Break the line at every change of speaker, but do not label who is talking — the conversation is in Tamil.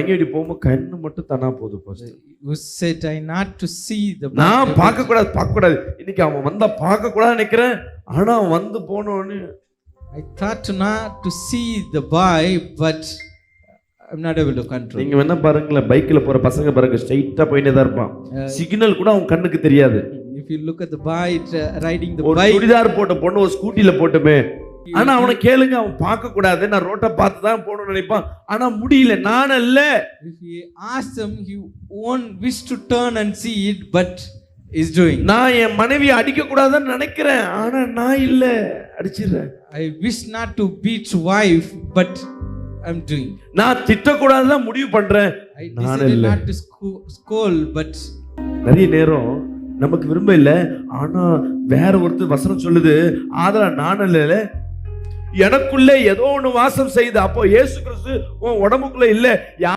அங்கேடி போகும்போது கண்ணு மட்டும் தானா போகுது pastor
You said, I not to see the
நான்
Bible."
பார்க்க கூடாது பார்க்க கூடாது இன்னைக்கு அவன் வந்தா பார்க்க கூடாது நினைக்கிறேன். ஆனா அவன் வந்து போனோன்னு
thought to not to see the boy, but I'm not able to control.
நீங்க வேணா பாருங்களேன் பைக்ல போற பசங்க பாருங்க ஸ்ட்ரைட்டா போயிட்டே தான் இருப்பான். சிக்னல் கூட அவன் கண்ணுக்கு தெரியாது.
look at the boy uh, riding the
ஒரு
bike,
சுடிதார் போட்ட பொண்ணு ஒரு ஸ்கூட்டில போட்டுமே. ஆனா அவனை கேளுங்க அவன் பார்க்க கூடாது நான் ரோட்டை பார்த்து தான் போகணும்னு நினைப்பான். ஆனா முடியல நான் அல்ல
them, he won't wish to turn and see it, but is doing.
நான் என் மனைவியை அடிக்க கூடாதுன்னு நினைக்கிறேன். ஆனா நான் இல்ல. அடிச்சிடுறேன்.
I wish not to beat wife, but I'm doing.
நான் திட்டக்கூடாதுதான் முடிவு பண்றேன். நான் இல்ல.
not to sco- scold, but
நிறைய நேரம் நமக்கு விரும்ப இல்ல. ஆனா வேற ஒருத்தர் வசனம் சொல்லுது ஆதரா நான் இல்ல எனக்குள்ளே ஏதோ ஒண்ணு வாசம் செய்து அப்போ இயேசு கிறிஸ்து உன் உடம்புக்குள்ள இல்ல.